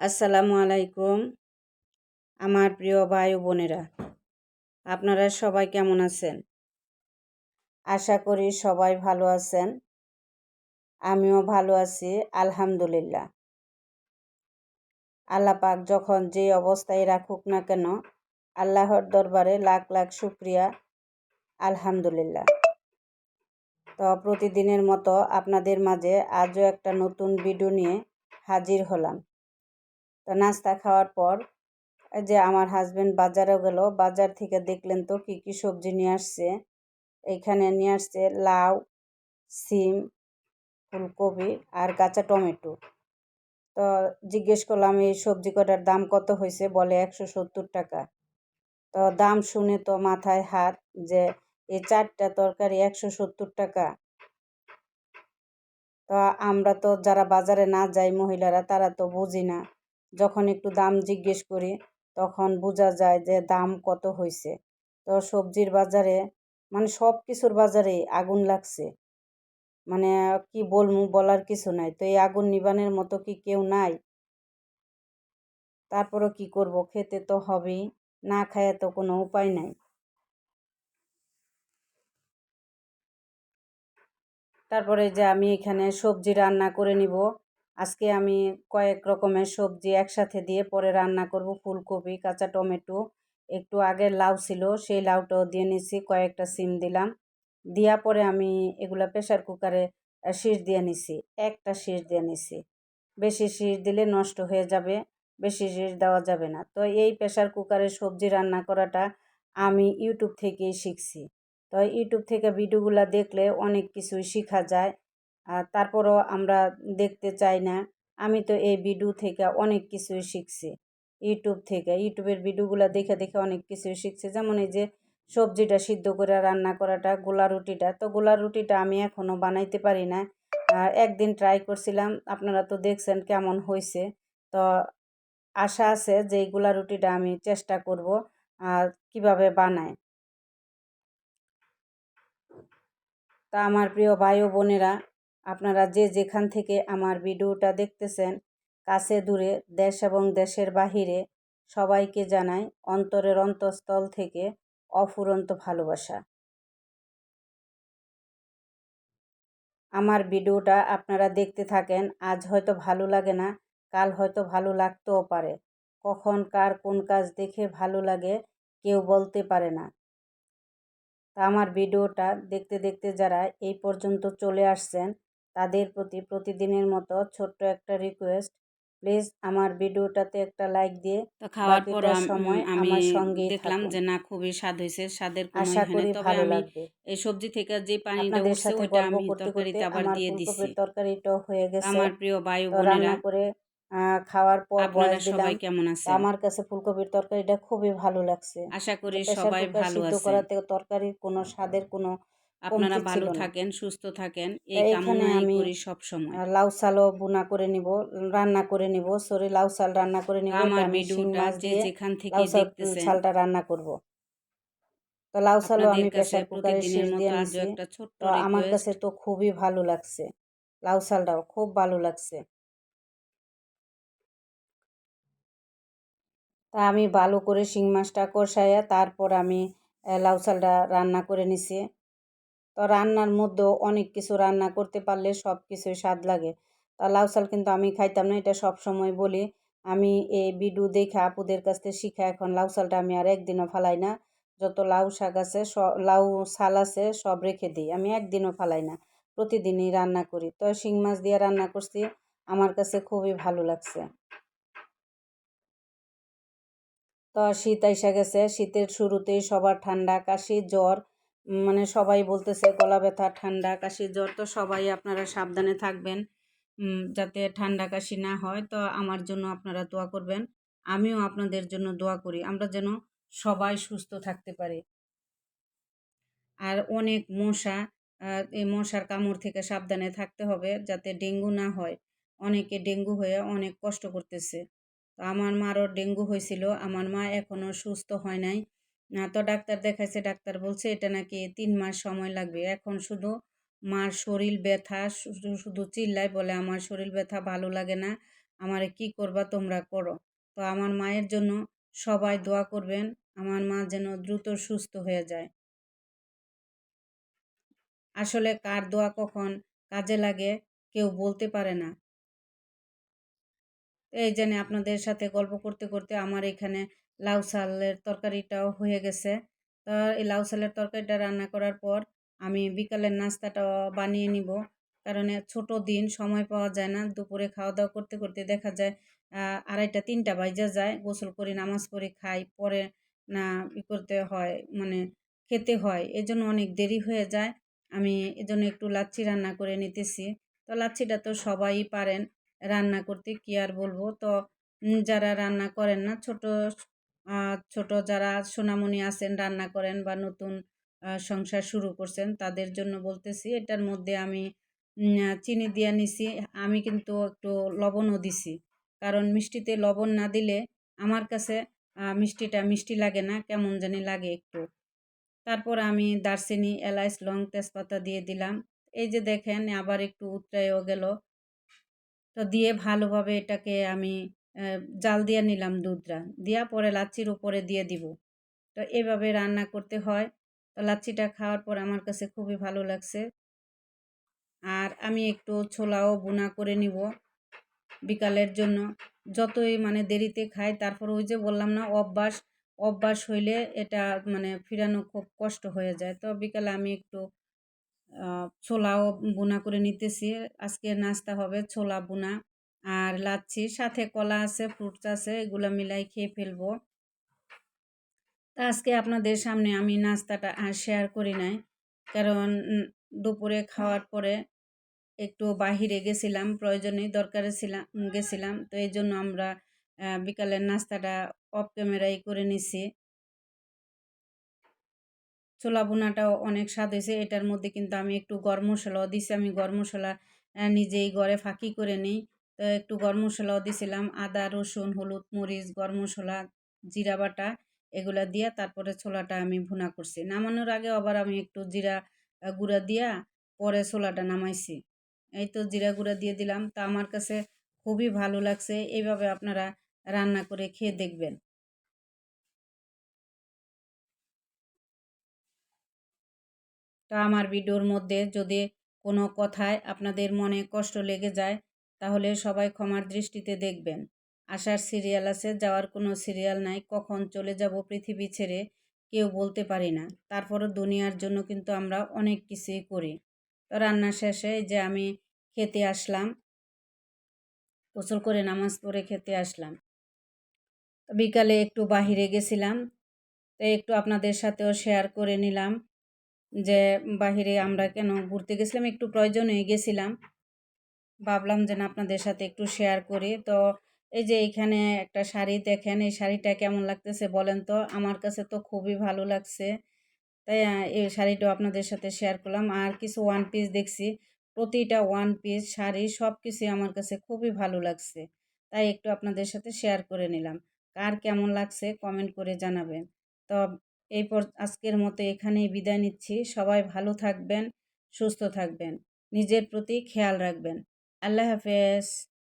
আসসালামু আলাইকুম, আমার প্রিয় ভাই ও বোনেরা। আপনারা সবাই কেমন আছেন? আশা করি সবাই ভালো আছেন। আমিও ভালো আছি, আলহামদুলিল্লাহ। আল্লাহ পাক যখন যে অবস্থায় রাখুক না কেন, আল্লাহর দরবারে লাখ লাখ শুক্রিয়া, আলহামদুলিল্লাহ। তো প্রতিদিনের মতো আপনাদের মাঝে আজও একটা নতুন ভিডিও নিয়ে হাজির হলাম। তো নাস্তা খাওয়ার পর যে আমার হাজবেন্ড বাজারে গেল, বাজার থেকে দেখলেন তো কি কি সবজি নিয়ে আসছে। এইখানে নিয়ে আসছে লাউ, সিম, ফুলকপি আর কাঁচা টমেটো। তো জিজ্ঞেস করলাম, এই সবজি কটার দাম কত হয়েছে? বলে, একশো সত্তর টাকা। তো দাম শুনে তো মাথায় হাত যে, এই চারটা তরকারি একশো সত্তর টাকা। তো আমরা তো যারা বাজারে না যাই মহিলারা, তারা তো বুঝি না। যখন একটু দাম জিজ্ঞেস করি, তখন বোঝা যায় যে দাম কত হয়েছে তো সবজির বাজারে মানে সব কিছুর বাজারে আগুন লাগছে। মানে কি বলব বলার কিছু নাই। তো এই আগুন নিবানের মতো কি কেউ নাই? তারপরও কি করব? খেতে তো হবেই, না খায় তো কোনো উপায় নাই। তারপরে যে আমি এখানে সবজি রান্না করে নিব আজকে আমি কয়েক রকমের সবজি একসাথে দিয়ে পরে রান্না করব। ফুলকপি, কাঁচা টমেটো, একটু আগের লাউ ছিল, সেই লাউটাও দিয়ে নিছি, কয়েকটা সিম দিলাম। দেওয়া পরে আমি এগুলা প্রেশার কুকারে শীষ দিয়ে নিছি, একটা শীষ দিয়ে নিছি। বেশি শীষ দিলে নষ্ট হয়ে যাবে, বেশি শীষ দেওয়া যাবে না। তো এই প্রেশার কুকারে সবজি রান্না করাটা আমি ইউটিউব থেকেই শিখছি। তো ইউটিউব থেকে ভিডিওগুলো দেখলে অনেক কিছুই শেখা যায়। তারপরও আমরা দেখতে চাই না। আমি তো এই ভিডিও থেকে অনেক কিছুই শিখছি। ইউটিউব থেকে ইউটিউবের ভিডিওগুলো দেখে দেখে অনেক কিছুই শিখছি। যেমন এই যে সবজিটা সিদ্ধ করে রান্না করাটা, গোলা রুটিটা, তো গোলা রুটিটা আমি এখনও বানাইতে পারি না। আর একদিন ট্রাই করছিলাম, আপনারা তো দেখছেন কেমন হয়েছে তো আশা আছে যে এই গোলা রুটিটা আমি চেষ্টা করব, আর কীভাবে বানায় তা আমার প্রিয় ভাই ও বোনেরা আপনারা যে যেখান থেকে আমার ভিডিওটা দেখতেছেন, কাছে দূরে, দেশ এবং দেশের বাহিরে, সবাইকে জানাই অন্তরের অন্তঃস্থল থেকে অফুরন্ত ভালোবাসা। আমার ভিডিওটা আপনারা দেখতে থাকেন, আজ হয়তো ভালো লাগে না, কাল হয়তো ভালো লাগতেও পারে। কখন, কার, কোন কাজ দেখে ভালো লাগে, কেউ বলতে পারে না। তা আমার ভিডিওটা দেখতে দেখতে যারা এই পর্যন্ত চলে আসছেন তাদের প্রতি প্রতিদিনের মতো ছোট্ট একটা রিকোয়েস্ট প্লিজ আমার ভিডিওটাতে একটা লাইক দিয়ে তো খাওয়ার পর সময় আমি সঙ্গেই দেখলাম যে না খুবই স্বাদ হয়েছে স্বাদের কোনো করি তবে আমি এই সবজি থেকে যে পানিটা উঠছে ওটা আমি করতে করতে তরকারিতে আবার দিয়ে দিছি। তরকারিটাও হয়ে গেছে। আমার প্রিয় তো বোনেরা করে খাওয়ার পর আপনারা সবাই কেমন আছেন? আমার কাছে ফুলকপির তরকারিটা খুবই ভালো লাগছে। আশা করি সবাই ভালো আছেন। করাতে তরকারির কোনো স্বাদের কোনো আপনারা ভালো থাকেন সুস্থ থাকেন এই কামনাই আমি করি সব সময় আহ, লাউ শালও বুনা করে নিব রান্না করে নিব সরি লাউ শাল রান্না করে নিব আমার ভিডিওটা যে যেখান থেকে দেখতেছেন। শালটা রান্না করব। তো লাউ আপনাদের আমি প্রেসার কুকারে মতো দিয়ে নিছি। তো আমার কাছে তো খুবই ভালো লাগছে। লাউ শালটাও খুব ভালো লাগছে। তা আমি ভালো করে শিং মাছটা কষাইয়া তারপর আমি লাউ শালটা রান্না করে নিছি। তো রান্নার মধ্যেও অনেক কিছু রান্না করতে পারলে সব কিছুই স্বাদ লাগে। তা লাউ শাল কিন্তু আমি খাইতাম না, এটা সব সময় বলি। আমি এই বিডু দেখে আপুদের কাছ থেকে শিখা এখন লাউ শালটা আমি আর একদিনও ফালাই না। যত লাউ শাক আছে সব লাউ শাল আছে, সব রেখে দিই। আমি একদিনও ফালাই না, প্রতিদিনই রান্না করি। তো শিং মাছ দিয়ে রান্না করছি, আমার কাছে খুবই ভালো লাগছে। তো শীত এসে গেছে, শীতের শুরুতেই সবার ঠান্ডা, কাশি, জ্বর মানে সবাই বলতেছে গলা ব্যথা, ঠান্ডা কাশি জ্বর, তো সবাই আপনারা সাবধানে থাকবেন। যাতে ঠান্ডা, কাশি না হয়, তো আমার জন্য আপনারা দোয়া করবেন। আমিও আপনাদের জন্য দোয়া করি, আমরা যেন সবাই সুস্থ থাকতে পারি। আর অনেক মশা এই মশার কামড় থেকে সাবধানে থাকতে হবে, যাতে ডেঙ্গু না হয়। অনেকে ডেঙ্গু হয়ে অনেক কষ্ট করতেছে। তো আমার মারও ডেঙ্গু হয়েছিল, আমার মা এখনও সুস্থ হয় নাই। তো ডাক্তার দেখাইছে, ডাক্তার বলছে এটা নাকি তিন মাস সময় লাগবে। এখন শুধু মার শরীর ব্যথা, শুধু চিল্লায় বলে, আমার শরীর ব্যথা ভালো লাগে না, আমারে কি করবা তোমরা করো। তো আমার মায়ের জন্য সবাই দোয়া করবেন, আমার মা যেন দ্রুত সুস্থ হয়ে যায়। আসলে কার দোয়া কখন কাজে লাগে কেউ বলতে পারে না। এই জন্য আপনাদের সাথে গল্প করতে করতে আমার এখানে লাউ সালের তরকারিটাও হয়ে গেছে। তো এই লাউ সালের তরকারিটা রান্না করার পর আমি বিকালের নাস্তাটাও বানিয়ে নিব। কারণ ছোট দিন, সময় পাওয়া যায় না। দুপুরে খাওয়া দাওয়া করতে করতে দেখা যায় আড়াইটা, তিনটা বাজে যায়। গোসল করি, নামাজ পড়ি, খাই। পরে না ই করতে হয় মানে খেতে হয়। এজন্য অনেক দেরি হয়ে যায়। আমি এজন্য একটু লাচ্ছি রান্না করে নিতেছি। তো লাচ্ছিটা তো সবাই পারেন রান্না করতে, কি আর বলব? তো যারা রান্না করেন না, ছোট ছোট যারা সোনামণি আছেন, রান্না করেন বা নতুন সংসার শুরু করছেন, তাদের জন্য বলতেছি, এটার মধ্যে আমি চিনি দিয়ে নিছি, আমি কিন্তু একটু লবণও দিছি। কারণ মিষ্টিতে লবণ না দিলে আমার কাছে মিষ্টিটা মিষ্টি লাগে না, কেমন জানি লাগে একটু। তারপর আমি দারচিনি এলাচ লং তেজপাতা দিয়ে দিলাম। এই যে দেখেন, আবার একটু উতরাইও গেল। তো দিয়ে ভালোভাবে এটাকে আমি জাল দিয়ে নিলাম দুধটা। দিয়া পরে লাচ্ছির উপরে দিয়ে দিব। তো এভাবে রান্না করতে হয়। তো লাচ্ছিটা খাওয়ার পর আমার কাছে খুবই ভালো লাগছে। আর আমি একটু ছোলাও বোনা করে নিব বিকালের জন্য। যতই মানে দেরিতে খাই, তারপর ওই যে বললাম না, অভ্যাস অভ্যাস হইলে এটা মানে ফিরানো খুব কষ্ট হয়ে যায়। তো বিকালে আমি একটু ছোলাও বোনা করে নিতেছি। আজকে নাস্তা হবে ছোলা বুনা। আর লাচ্ছি, সাথে কলা আছে ফ্রুটস আছে, এগুলো মিলাই খেয়ে ফেলব। তা আজকে আপনাদের সামনে আমি নাস্তাটা আর শেয়ার করি নাই। কারণ দুপুরে খাওয়ার পরে একটু বাহিরে গেছিলাম প্রয়োজনে দরকারে ছিলাম গেছিলাম। তো এই জন্য আমরা বিকালের নাস্তাটা অফ ক্যামেরাই করে নিছি। ছোলা বোনাটাও অনেক স্বাদ হয়েছে। এটার মধ্যে কিন্তু আমি একটু গরম মশলাও দিছি। আমি গরম মশলা নিজেই ঘরে ফাঁকি করে নিই। তো একটু গরম মশলাও দিছিলাম। আদা, রসুন, হলুদ, মরিচ, গরম মশলা, জিরা বাটা এগুলা দিয়া তারপরে ছোলাটা আমি ভুনা করছি। নামানোর আগে আবার আমি একটু জিরা গুঁড়া দিয়া পরে ছোলাটা নামাইছি। এই তো জিরা গুঁড়া দিয়ে দিলাম। তা আমার কাছে খুবই ভালো লাগছে। এইভাবে আপনারা রান্না করে খেয়ে দেখবেন। তো আমার ভিডিওর মধ্যে যদি কোনো কথায় আপনাদের মনে কষ্ট লেগে যায় তাহলে সবাই ক্ষমার দৃষ্টিতে দেখবেন। আসার সিরিয়াল আছে, যাওয়ার কোনো সিরিয়াল নাই, কখন চলে যাব পৃথিবী ছেড়ে কেউ বলতে পারি না। তারপরও দুনিয়ার জন্য কিন্তু আমরা অনেক কিছুই করি। তো রান্না শেষে যে আমি খেতে আসলাম, গোসল করে নামাজ পড়ে খেতে আসলাম। বিকালে একটু বাহিরে গেছিলাম, তো একটু আপনাদের সাথেও শেয়ার করে নিলাম যে বাহিরে আমরা কেন ঘুরতে গেছিলাম, একটু প্রয়োজনে গেছিলাম। ভাবলাম যেন আপনাদের সাথে একটু শেয়ার করি। তো এই যে এখানে একটা শাড়ি দেখেন, এই শাড়িটা কেমন লাগতেছে বলেন তো? আমার কাছে তো খুবই ভালো লাগছে। তাই এই শাড়িটাও আপনাদের সাথে শেয়ার করলাম। আর কিছু ওয়ান পিস দেখছি, প্রতিটা ওয়ান পিস শাড়ি সব কিছুই আমার কাছে খুবই ভালো লাগছে। তাই একটু আপনাদের সাথে শেয়ার করে নিলাম। কার কেমন লাগছে কমেন্ট করে জানাবেন। তো এই পর, আজকের মতো এখানেই বিদায় নিচ্ছি। সবাই ভালো থাকবেন, সুস্থ থাকবেন। নিজের প্রতি খেয়াল রাখবেন। আল্লাহ হাফেজ